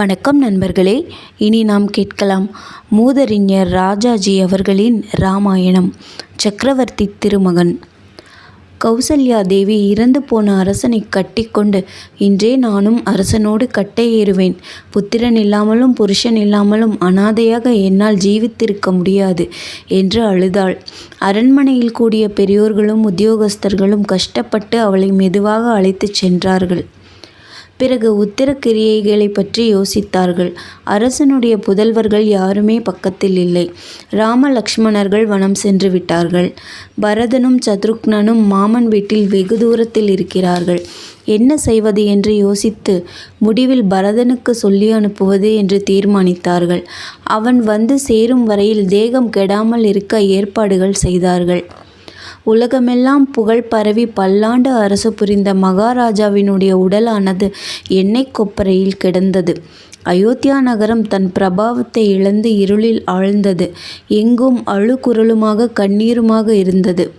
வணக்கம் நண்பர்களே. இனி நாம் கேட்கலாம். மூதறிஞர் ராஜாஜி அவர்களின் ராமாயணம். சக்கரவர்த்தி திருமகன். கௌசல்யா தேவி இறந்து போன அரசனை கட்டிக்கொண்டு இன்றே நானும் அரசனோடு கட்டை ஏறுவேன் புத்திரன் இல்லாமலும் புருஷன் இல்லாமலும் அனாதையாக என்னால் ஜீவித்திருக்க முடியாது என்று அழுதாள். அரண்மனையில் கூடிய பெரியோர்களும் உத்தியோகஸ்தர்களும் கஷ்டப்பட்டு அவளை மெதுவாக அழைத்துச் சென்றார்கள். பிறகு உத்திரக்கிரியைகளை பற்றி யோசித்தார்கள். அரசனுடைய புதல்வர்கள் யாருமே பக்கத்தில் இல்லை. ராம லக்ஷ்மணர்கள் வனம் சென்று விட்டார்கள். பரதனும் சத்ருக்னனும் மாமன் வீட்டில் வெகு தூரத்தில் இருக்கிறார்கள். என்ன செய்வது என்று யோசித்து முடிவில் பரதனுக்கு சொல்லி அனுப்புவது என்று தீர்மானித்தார்கள். அவன் வந்து சேரும் வரையில் தேகம் கெடாமல் இருக்க ஏற்பாடுகள் செய்தார்கள். உலகமெல்லாம் புகழ் பரவி பல்லாண்டு அரசு புரிந்த மகாராஜாவினுடைய உடலானது எண்ணெய் கொப்பரையில் கிடந்தது. அயோத்தியா நகரம் தன் பிரபாவத்தை இழந்து இருளில் ஆழ்ந்தது. எங்கும் அழுகுரலுமாக கண்ணீருமாக இருந்தது.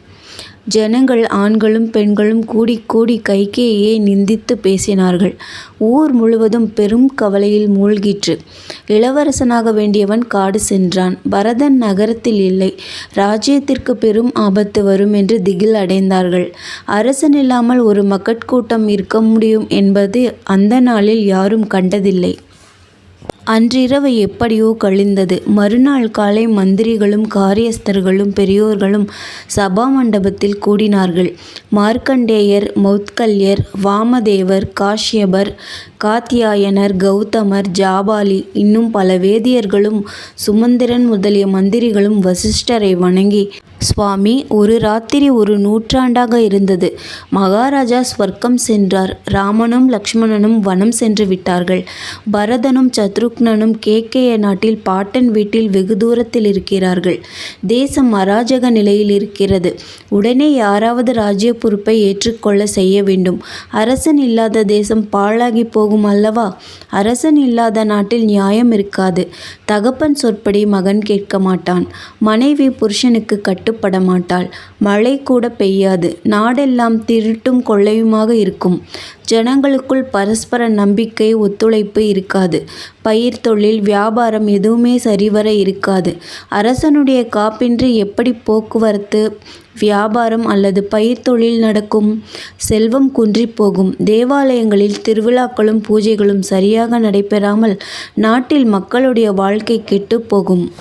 ஜனங்கள் ஆண்களும் பெண்களும் கூடி கூடி கைகேயே நிந்தித்து பேசினார்கள். ஊர் முழுவதும் பெரும் கவலையில் மூழ்கிற்று. இளவரசனாக வேண்டியவன் காடு சென்றான். பரதன் நகரத்தில் இல்லை. ராஜ்யத்திற்கு பெரும் ஆபத்து வரும் என்று திகில் அடைந்தார்கள். அரசன் இல்லாமல் ஒரு மக்கட்கூட்டம் இருக்க முடியும் என்பது அந்த நாளில் யாரும் கண்டதில்லை. அன்றிரவு எப்படியோ கழிந்தது. மறுநாள் காலை மந்திரிகளும் காரியஸ்தர்களும் பெரியோர்களும் சபா மண்டபத்தில் கூடினார்கள். மார்க்கண்டேயர் மௌத்கல்யர் வாமதேவர் காஷ்யபர் காத்தியாயனர் கௌதமர் ஜாபாலி இன்னும் பல வேதியர்களும் சுமந்திரன் முதலிய மந்திரிகளும் வசிஷ்டரை வணங்கி சுவாமி ஒரு ராத்திரி ஒரு நூற்றாண்டாக இருந்தது. மகாராஜா ஸ்வர்க்கம் சென்றார். ராமனும் லக்ஷ்மணனும் வனம் சென்று விட்டார்கள். பரதனும் சத்ருக்னனும் கேகேய நாட்டில் பாட்டன் வீட்டில் வெகு தூரத்தில் இருக்கிறார்கள். தேசம் அராஜக நிலையில் இருக்கிறது. உடனே யாராவது ராஜ்ய பொறுப்பை ஏற்றுக்கொள்ள செய்ய வேண்டும். அரசன் இல்லாத தேசம் பாழாகி போகும் அல்லவா? அரசன் இல்லாத நாட்டில் நியாயம் இருக்காது. தகப்பன் சொற்படி மகன் கேட்க மாட்டான். மனைவி புருஷனுக்கு கட்டுப்பட மாட்டாள். மழை கூட பெய்யாது. நாடெல்லாம் திருட்டும் கொள்ளையுமாக இருக்கும். ஜனங்களுக்குள் பரஸ்பர நம்பிக்கை ஒத்துழைப்பு இருக்காது. பயிர் தொழில் வியாபாரம் எதுவுமே சரிவர இருக்காது. அரசனுடைய காப்பின்றி எப்படி போக்குவரத்து வியாபாரம் அல்லது பயிர் தொழில் நடக்கும்? செல்வம் குன்றி போகும். தேவாலயங்களில் திருவிழாக்களும் பூஜைகளும் சரியாக நடைபெறாமல் நாட்டில் மக்களுடைய வாழ்க்கை கெட்டு போகும்.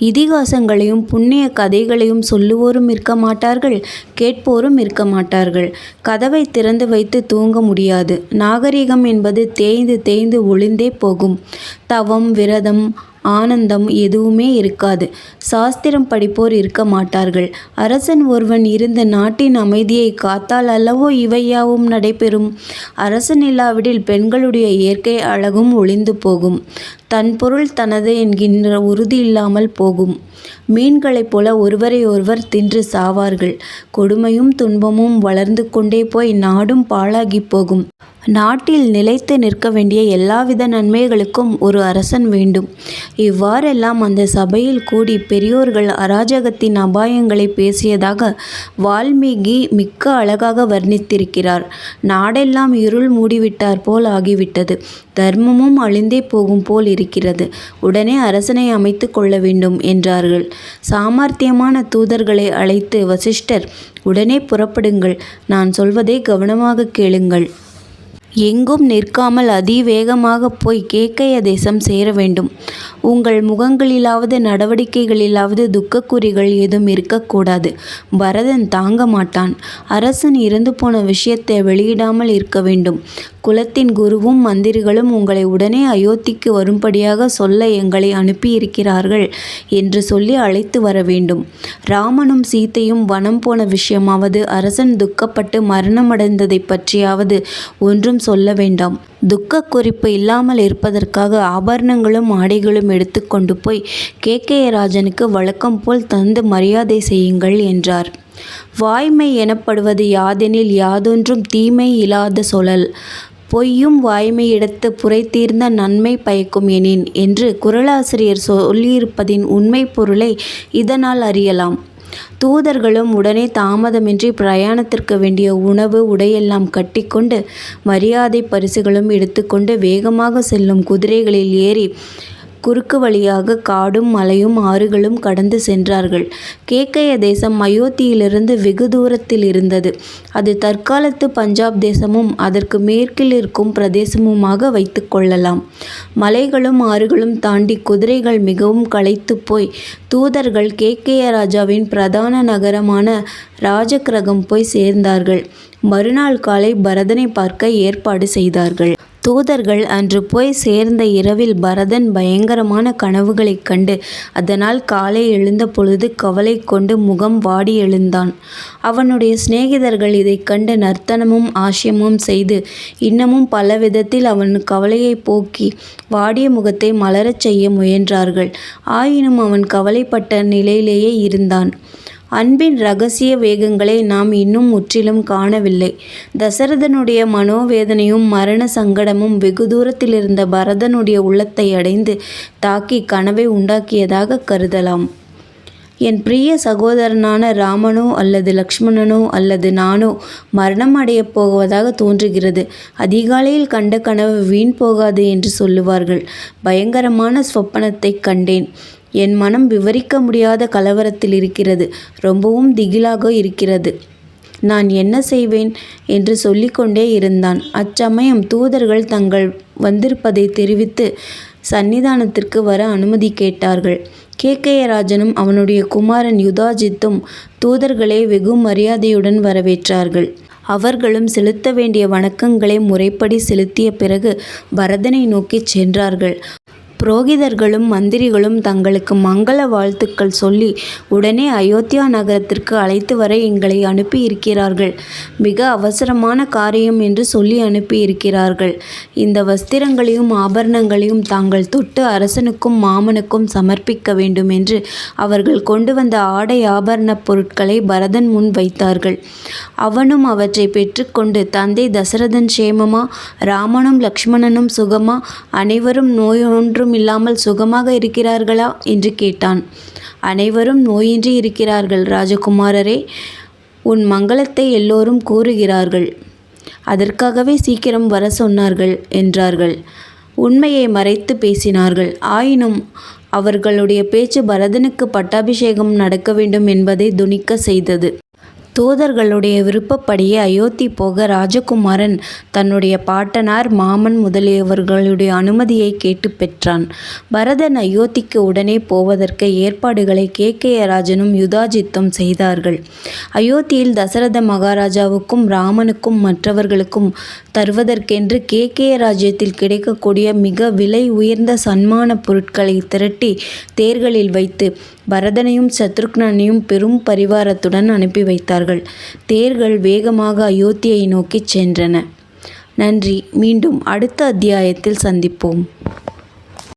இதிகாசங்களையும் புண்ணிய கதைகளையும் சொல்லுவோரும் இருக்க மாட்டார்கள் கேட்போரும் இருக்க மாட்டார்கள். கதவை திறந்து வைத்து தூங்க முடியாது. நாகரிகம் என்பது தேய்ந்து தேய்ந்து ஒளிந்தே போகும். தவம் விரதம் ஆனந்தம் எதுவுமே இருக்காது. சாஸ்திரம் படிப்போர் இருக்க மாட்டார்கள். அரசன் ஒருவன் இருந்த நாட்டின் அமைதியை காத்தால் அல்லவோ இவையாவும் நடைபெறும். அரசன் இல்லாவிடில் பெண்களுடைய இயற்கை அழகும் ஒளிந்து போகும். தன் பொருள் தனது என்கின்ற உறுதி இல்லாமல் போகும். மீன்களைப் போல ஒருவரை ஒருவர் தின்று சாவார்கள். கொடுமையும் துன்பமும் வளர்ந்து கொண்டே போய் நாடும் பாழாகி போகும். நாட்டில் நிலைத்து நிற்க வேண்டிய எல்லாவித நன்மைகளுக்கும் ஒரு அரசன் வேண்டும். இவ்வாறெல்லாம் அந்த சபையில் கூடி பெரியோர்கள் அராஜகத்தின் அபாயங்களை பேசியதாக வால்மீகி மிக்க அழகாக வர்ணித்திருக்கிறார். நாடெல்லாம் இருள் மூடிவிட்டார் போல் ஆகிவிட்டது. தர்மமும் அழிந்தே போகும் போல் இருக்கிறது. உடனே அரசனை அமைத்து கொள்ள வேண்டும் என்றார்கள். சாமர்த்தியமான தூதர்களை அழைத்து வசிஷ்டர் உடனே புறப்படுங்கள். நான் சொல்வதை கவனமாக கேளுங்கள். எங்கும் நிற்காமல் அதிவேகமாக போய் கேக்கய தேசம் சேர வேண்டும். உங்கள் முகங்களிலாவது நடவடிக்கைகளிலாவது துக்கக்குறிகள் ஏதும் இருக்கக்கூடாது. பரதன் தாங்க மாட்டான். அரசன் இறந்து போன விஷயத்தை வெளியிடாமல் இருக்க வேண்டும். குலத்தின் குருவும் மந்திரிகளும் உங்களை உடனே அயோத்திக்கு வரும்படியாக சொல்ல எங்களை அனுப்பியிருக்கிறார்கள் என்று சொல்லி அழைத்து வர வேண்டும். ராமனும் சீத்தையும் வனம் போன விஷயமாவது அரசன் துக்கப்பட்டு மரணமடைந்ததை பற்றியாவது ஒன்றும் சொல்ல வேண்டாம். துக்க குறிப்பு இல்லாமல் இருப்பதற்காக ஆபரணங்களும் ஆடைகளும் எடுத்துக்கொண்டு போய் கே கே ராஜனுக்கு வழக்கம் போல் தந்து மரியாதை செய்யுங்கள் என்றார். வாய்மை எனப்படுவது யாதெனில் யாதொன்றும் தீமை இல்லாத சொலல் பொய்யும் வாய்மையிடத்து புரைத்தீர்ந்த நன்மை பயக்கும் எனின் என்று குரலாசிரியர் சொல்லியிருப்பதின் உண்மை பொருளை இதனால் அறியலாம். தூதர்களும் உடனே தாமதமின்றி பிரயாணத்திற்கு வேண்டிய உணவு உடையெல்லாம் கட்டிக்கொண்டு மரியாதை பரிசுகளும் எடுத்துக்கொண்டு வேகமாக செல்லும் குதிரைகளில் ஏறி குறுக்கு வழியாக காடும் மலையும் ஆறுகளும் கடந்து சென்றார்கள். கேக்கய தேசம் அயோத்தியிலிருந்து வெகு தூரத்தில் இருந்தது. அது தற்காலத்து பஞ்சாப் தேசமும் அதற்கு மேற்கில் இருக்கும் பிரதேசமுமாக வைத்து கொள்ளலாம். மலைகளும் ஆறுகளும் தாண்டி குதிரைகள் மிகவும் களைத்து போய் தூதர்கள் கேக்கய ராஜாவின் பிரதான நகரமான ராஜகிரகம் போய் சேர்ந்தார்கள். மறுநாள் காலை பரதனை பார்க்க ஏற்பாடு செய்தார்கள். தூதர்கள் அன்று போய் சேர்ந்த இரவில் பரதன் பயங்கரமான கனவுகளைக் கண்டு அதனால் காலை எழுந்த பொழுது கவலை கொண்டு முகம் வாடி எழுந்தான். அவனுடைய சிநேகிதர்கள் இதைக் கண்டு நர்த்தனமும் ஆசியமும் செய்து இன்னமும் பல விதத்தில் அவன் கவலையை போக்கி வாடிய முகத்தை மலரச் செய்ய முயன்றார்கள். ஆயினும் அவன் கவலைப்பட்ட நிலையிலேயே இருந்தான். அன்பின் ரகசிய வேகங்களை நாம் இன்னும் முற்றிலும் காணவில்லை. தசரதனுடைய மனோவேதனையும் மரண சங்கடமும் வெகு தூரத்தில் இருந்த பரதனுடைய உள்ளத்தை அடைந்து தாக்கி கனவை உண்டாக்கியதாக கருதலாம். என் பிரிய சகோதரனான ராமனோ அல்லது லக்ஷ்மணனோ அல்லது நானோ மரணம் அடையப் போவதாக தோன்றுகிறது. அதிகாலையில் கண்ட கனவு வீண் போகாது என்று சொல்லுவார்கள். பயங்கரமான சொப்பனத்தைக் கண்டேன். என் மனம் விவரிக்க முடியாத கலவரத்தில் இருக்கிறது. ரொம்பவும் திகிலாக இருக்கிறது. நான் என்ன செய்வேன் என்று சொல்லிக்கொண்டே இருந்தான். அச்சமயம் தூதர்கள் தங்கள் வந்திருப்பதை தெரிவித்து சந்நிதானத்திற்கு வர அனுமதி கேட்டார்கள். கேக்கயராஜனும் அவனுடைய குமாரன் யுதாஜித்தும் தூதர்களை வெகு மரியாதையுடன் வரவேற்றார்கள். அவர்களும் செலுத்த வேண்டிய வணக்கங்களை முறைப்படி செலுத்திய பிறகு பரதனை நோக்கிச் சென்றார்கள். புரோகிதர்களும் மந்திரிகளும் தங்களுக்கு மங்கள வாழ்த்துக்கள் சொல்லி உடனே அயோத்தியா நகரத்திற்கு அழைத்து வர எங்களை அனுப்பி இருக்கிறார்கள் மிக அவசரமான காரியம் என்று சொல்லி அனுப்பி இருக்கிறார்கள் இந்த வஸ்திரங்களையும் ஆபரணங்களையும் தாங்கள் தொட்டு அரசனுக்கும் மாமனுக்கும் சமர்ப்பிக்க வேண்டும் என்று அவர்கள் கொண்டு வந்த ஆடை ஆபரணப் பொருட்களை பரதன் முன் வைத்தார்கள். அவனும் அவற்றை பெற்றுக்கொண்டு தந்தை தசரதன் சேமமா ராமனும் லக்ஷ்மணனும் சுகமா? அனைவரும் நோயொன்றும் இல்லாமல் சுகமாக இருக்கிறார்களா? என்று கேட்டான். அனைவரும் நோயின்றி இருக்கிறார்கள் ராஜகுமாரரே. உன் மங்களத்தை எல்லோரும் கூறுகிறார்கள். அதற்காகவே சீக்கிரம் வர சொன்னார்கள் என்றார்கள். உண்மையை மறைத்து பேசினார்கள். ஆயினும் அவர்களுடைய பேச்சு பரதனுக்கு பட்டாபிஷேகம் நடக்க வேண்டும் என்பதை துணிக்க செய்தது. தூதர்களுடைய விருப்பப்படியே அயோத்தி போக ராஜகுமாரன் தன்னுடைய பாட்டனார் மாமன் முதலியவர்களுடைய அனுமதியை கேட்டு பெற்றான். பரதன் அயோத்திக்கு உடனே போவதற்கு ஏற்பாடுகளை கேகயராஜனும் யுதாஜித்தும் செய்தார்கள். அயோத்தியில் தசரத மகாராஜாவுக்கும் ராமனுக்கும் மற்றவர்களுக்கும் தருவதற்கென்று கேகய ராஜ்யத்தில் கிடைக்கக்கூடிய மிக விலை உயர்ந்த சன்மான பொருட்களை திரட்டி தேர்களில் வைத்து பரதனையும் சத்ருக்னனையும் பெரும் பரிவாரத்துடன் அனுப்பி வைத்தார்கள். தேர்கள் வேகமாக அயோத்தியை நோக்கிச் சென்றன. நன்றி. மீண்டும் அடுத்த அத்தியாயத்தில் சந்திப்போம்.